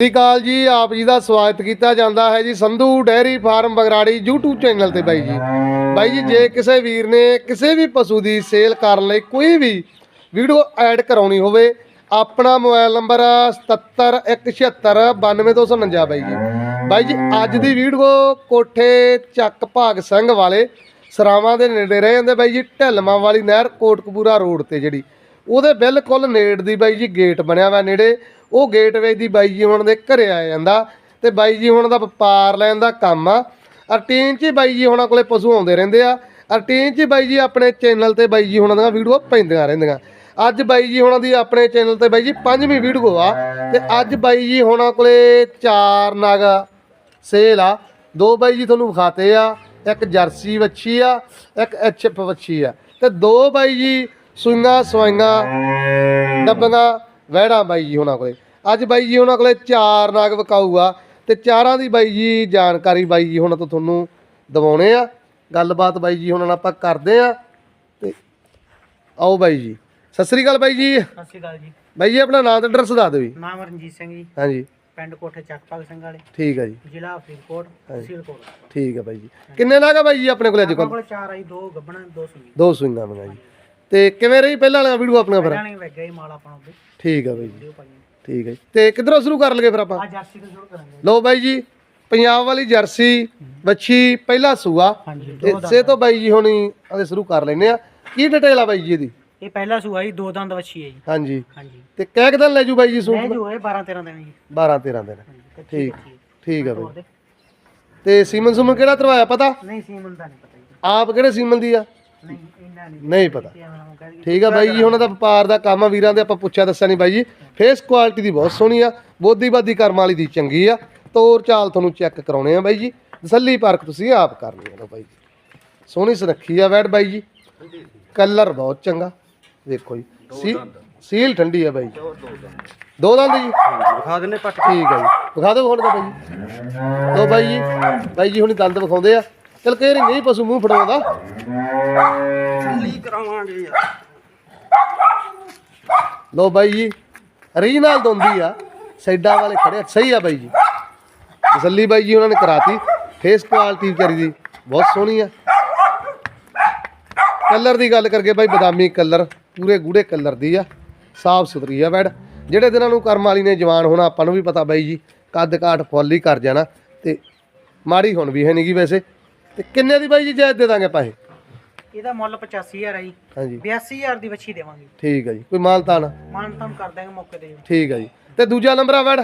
ਸਤਿ ਸ਼੍ਰੀ ਅਕਾਲ ਜੀ, ਆਪ ਜੀ ਦਾ ਸਵਾਗਤ ਕੀਤਾ ਜਾਂਦਾ ਹੈ ਜੀ Sandhu dairy farm Bagrari YouTube channel ਤੇ ਬਾਈ ਜੀ। ਬਾਈ ਜੀ, ਜੇ ਕਿਸੇ ਵੀਰ ਨੇ ਕਿਸੇ ਵੀ ਪਸ਼ੂ ਦੀ ਸੇਲ ਕਰਨ ਲਈ ਕੋਈ ਵੀ ਵੀਡੀਓ ਐਡ ਕਰਾਉਣੀ ਹੋਵੇ, ਆਪਣਾ ਮੋਬਾਈਲ ਨੰਬਰ 7717692249 ਬਾਈ ਜੀ। ਬਾਈ ਜੀ, ਅੱਜ ਦੀ ਵੀਡੀਓ ਕੋਠੇ ਚੱਕ ਭਾਗ ਸਿੰਘ ਵਾਲੇ ਸਰਾਵਾਂ ਦੇ ਨੇੜੇ ਰਹੇ ਜਾਂਦੇ ਬਾਈ ਜੀ, ਢਿਲਮਾਂ ਵਾਲੀ ਨਹਿਰ ਕੋਟਕਪੂਰਾ ਰੋਡ ਤੇ ਜਿਹੜੀ। ਉਹਦੇ ਬਿਲਕੁਲ ਨੇੜ ਦੀ ਬਾਈ ਜੀ ਗੇਟ ਬਣਿਆ ਵਾ ਨੇੜੇ। ਉਹ ਗੇਟਵੇ ਦੀ ਬਾਈ ਜੀ ਹੁਣ ਦੇ ਘਰੇ ਆ ਜਾਂਦਾ ਤੇ ਬਾਈ ਜੀ ਹੁਣ ਦਾ ਵਪਾਰ ਲੈਣ ਦਾ ਕੰਮ ਆ ਅਰਟੀਨ 'ਚ ਹੀ ਬਾਈ ਜੀ ਹੁਣਾਂ ਕੋਲੇ ਪਸ਼ੂ ਆਉਂਦੇ ਰਹਿੰਦੇ ਆ ਅਰਟੀਨ 'ਚ ਬਾਈ ਜੀ ਆਪਣੇ ਚੈਨਲ ਤੇ ਬਾਈ ਜੀ ਹੁਣਾਂ ਦੀਆਂ ਵੀਡੀਓ ਪੈਂਦੀਆਂ ਰਹਿੰਦੀਆਂ ਅੱਜ ਬਾਈ ਜੀ ਹੁਣਾਂ ਦੀ ਆਪਣੇ ਚੈਨਲ ਤੇ ਬਾਈ ਜੀ ਪੰਜਵੀਂ ਵੀਡੀਓ ਆ ਤੇ ਅੱਜ ਬਾਈ ਜੀ ਹੁਣਾਂ ਕੋਲੇ ਚਾਰ ਨਗ ਸੇਲ ਆ ਦੋ ਬਾਈ ਜੀ ਤੁਹਾਨੂੰ ਵਿਖਾਤੇ ਆ ਇੱਕ ਜਰਸੀ ਵੱਛੀ ਆ ਇੱਕ ਐਚਐਫ ਵੱਛੀ ਆ ਤੇ ਦੋ ਬਾਈ ਜੀ ਸੂਈਆਂ ਸਵਾਈਆਂ ਡੱਬੀਆਂ ਵਹਿੜਾਂ ਬਾਈ ਜੀ ਉਹਨਾਂ ਕੋਲੇ। ਅੱਜ ਬਾਈ ਜੀ ਉਹਨਾਂ ਕੋਲੇ ਚਾਰ ਨਾਗ ਵਿਕਾਊ ਆ ਤੇ ਚਾਰਾਂ ਦੀ ਬਾਈ ਜੀ ਜਾਣਕਾਰੀ ਬਾਈ ਜੀ ਹੁਣ ਤੋਂ ਤੁਹਾਨੂੰ ਦਿਵਾਉਣੇ ਆ। ਗੱਲਬਾਤ ਬਾਈ ਜੀ ਹੁਣ ਨਾਲ ਆਪਾਂ ਕਰਦੇ ਆ ਤੇ ਆਓ ਬਾਈ ਜੀ। ਸਤਿ ਸ੍ਰੀ ਅਕਾਲ ਬਾਈ ਜੀ। ਸਤਿ ਸ਼੍ਰੀ ਅਕਾਲ ਜੀ। ਬਾਈ ਜੀ ਆਪਣਾ ਨਾਮ ਤੇ ਐਡਰੈਸ ਦੱਸ ਦਿਓ ਜੀ। ਨਾਮ ਰਣਜੀਤ ਸਿੰਘ ਜੀ। ਹਾਂਜੀ। ਪਿੰਡ ਕੋਠੇ ਚੱਕ ਭਗਤ ਸਿੰਘ ਵਾਲੇ। ਠੀਕ ਆ ਜੀ। ਜ਼ਿਲ੍ਹਾ ਫਰੀਦਕੋਟ ਤਹਿਸੀਲ ਕੋਟ। ਠੀਕ ਆ ਬਾਈ ਜੀ। ਕਿੰਨੇ ਨਾਗ ਆ ਬਾਈ ਜੀ ਆਪਣੇ ਕੋਲੇ ਅੱਜ ਕੋਲ ਕੋਲ ਚਾਰ ਆਈ ਦੋ ਗੱਬਣਾ ਦੋ ਸੁਣੀ ਦੋ ਸੂਈਆਂ ਮੰਗਾ ਜੀ। ਤੇ ਕਿਵੇਂ ਰਹੀ ਪਹਿਲਾਂ ਵਾਲਾ ਵੀਡੀਓ ਆਪਣਾ ਫਿਰ? ਪਹਿਲਾਂ ਨੇ ਵੈਗਾ ਹੀ ਮਾਲ ਆਪਣਾ ਉਹਦੇ ਠੀਕ ਆ ਬਾਈ ਜੀ। ਠੀਕ ਹੈ ਤੇ ਕਿੱਧਰੋਂ ਸ਼ੁਰੂ ਕਰ ਲਗੇ ਫਿਰ ਆਪਾਂ? ਆ ਜਰਸੀ ਤੋਂ ਸ਼ੁਰੂ ਕਰਾਂਗੇ ਲੋ ਬਾਈ ਜੀ ਪੰਜਾਬ ਵਾਲੀ ਜਰਸੀ ਵੱਛੀ ਪਹਿਲਾ ਸੂਆ। ਹਾਂਜੀ ਤੇ ਬਾਈ ਜੀ ਹੁਣੀ ਅਸੀਂ ਸ਼ੁਰੂ ਕਰ ਲੈਨੇ ਆ। ਕੀ ਡਿਟੇਲ ਆ ਬਾਈ ਜੀ ਇਹਦੀ? ਇਹ ਪਹਿਲਾ ਸੂਆ ਜੀ ਦੋ ਦੰਦ ਵੱਛੀ ਹੈ ਜੀ। ਹਾਂਜੀ। ਹਾਂਜੀ। ਤੇ ਕਹਿ ਦਿਨ ਲੈ ਜੂ ਬਾਈ ਜੀ ਸੂਟ? ਇਹ ਜੋ ਹੈ 12 13 ਦਿਨ ਜੀ। 12 13 ਦਿਨ। ਠੀਕ। ਠੀਕ ਆ ਬਾਈ। ਤੇ ਸੀਮਨ ਸੁਮਨ ਕਿਹੜਾ ਤਰਵਾਇਆ ਪਤਾ? ਨਹੀਂ ਸੀਮਨ ਦਾ ਨਹੀਂ ਪਤਾ ਜੀ। ਆਪ ਕਿਹੜੇ ਸੀਮਨ ਦੀ ਆ? ਨਹੀਂ ਇੰਨਾ ਨਹੀਂ ਨਹੀਂ ਪਤਾ। ਤੇ। ਠੀਕ ਆ ਬਾਈ ਜੀ ਹੁਣ ਦਾ ਵਪਾਰ ਦਾ ਕੰਮ ਆ ਵੀਰਾਂ ਦੇ ਆਪਾਂ ਪੁੱਛਿਆ ਦੱਸਿਆ ਨਹੀਂ ਬਾਈ ਜੀ। ਫੇਸ ਕੁਆਲਿਟੀ ਦੀ ਬਹੁਤ ਸੋਹਣੀ ਆ ਬੋਦੀ ਬਾਦੀ ਕਰਮ ਵਾਲੀ ਦੀ ਚੰਗੀ ਆ। ਤੋਰ ਚਾਲ ਤੁਹਾਨੂੰ ਚੈੱਕ ਕਰਾਉਣੇ ਆ ਬਾਈ ਜੀ। ਤਸੱਲੀ ਪਰਖ ਤੁਸੀਂ ਆਪ ਕਰਨੀ ਆ ਲਓ ਬਾਈ ਜੀ। ਸੋਹਣੀ ਸੁਰੱਖੀ ਆ ਵੈਟ ਬਾਈ ਜੀ। ਕਲਰ ਬਹੁਤ ਚੰਗਾ ਵੇਖੋ ਜੀ। ਸੀਲ ਠੰਡੀ ਆ ਬਾਈ ਜੀ। ਦੋ ਦੰਦ ਜੀ। ਵਿਖਾ ਦਿੰਨੇ ਪੱਟ ਠੀਕ ਆ ਜੀ। ਵਿਖਾ ਦਿਓ ਹੁਣ ਤਾਂ ਬਾਈ ਜੀ। ਲਓ ਬਾਈ ਜੀ ਬਾਈ ਜੀ ਹੁਣ ਦੰਦ ਵਿਖਾਉਂਦੇ ਆ। ਵਾਰੀ ਨਹੀਂ ਪਸ਼ੂ ਮੂੰਹ ਫੜਾਉਂਦਾ। ਲੀ ਕਰਾਵਾਂਗੇ ਲੋ ਬਾਈ ਜੀ ਰੀਜਨਲ ਦੋਂਦੀ ਆ ਸਾਈਡਾਂ ਵਾਲੇ ਖੜੇ ਆ, ਸਹੀ ਆ ਬਾਈ ਜੀ। ਤਸੱਲੀ ਬਾਈ ਜੀ ਉਹਨਾਂ ਨੇ ਕਰਾਤੀ ਫੇਸ ਕੁਆਲਿਟੀ ਵਿਚਾਰੀ ਦੀ ਬਹੁਤ ਸੋਹਣੀ ਆ। ਕਲਰ ਦੀ ਗੱਲ ਕਰਕੇ ਬਾਈ ਬਦਾਮੀ ਕਲਰ ਪੂਰੇ ਗੂੜੇ ਕਲਰ ਦੀ ਆ ਸਾਫ਼ ਸੁਥਰੀ ਆ ਬੈਡ। ਜਿਹੜੇ ਦਿਨਾਂ ਨੂੰ ਕਰਮ ਵਾਲੀ ਨੇ ਜਵਾਨ ਹੋਣਾ ਆਪਾਂ ਨੂੰ ਵੀ ਪਤਾ ਬਾਈ ਜੀ ਕੱਦ ਕਾਠ ਫੁੱਲ ਹੀ ਕਰ ਜਾਣਾ ਤੇ ਮਾੜੀ ਹੁਣ ਵੀ ਹੈ ਨਹੀਂਗੀ ਵੈਸੇ। ਤੇ ਕਿੰਨੇ ਦੀ ਬਾਈ ਜੀ ਜਾਇਜ਼ ਦੇ ਦਾਂਗੇ ਪੈਸੇ ਇਹਦਾ ਮੁੱਲ 85000 ਹੈ ਜੀ। ਹਾਂਜੀ। 82000 ਦੀ ਵੱਛੀ ਦੇਵਾਂਗੇ। ਠੀਕ ਆ ਜੀ ਕੋਈ ਮਾਲ ਤਾਨ ਕਰ ਦਾਂਗੇ ਮੌਕੇ ਤੇ ਜੀ। ਠੀਕ ਆ ਜੀ। ਤੇ ਦੂਜਾ ਨੰਬਰ ਆ ਵੈਡ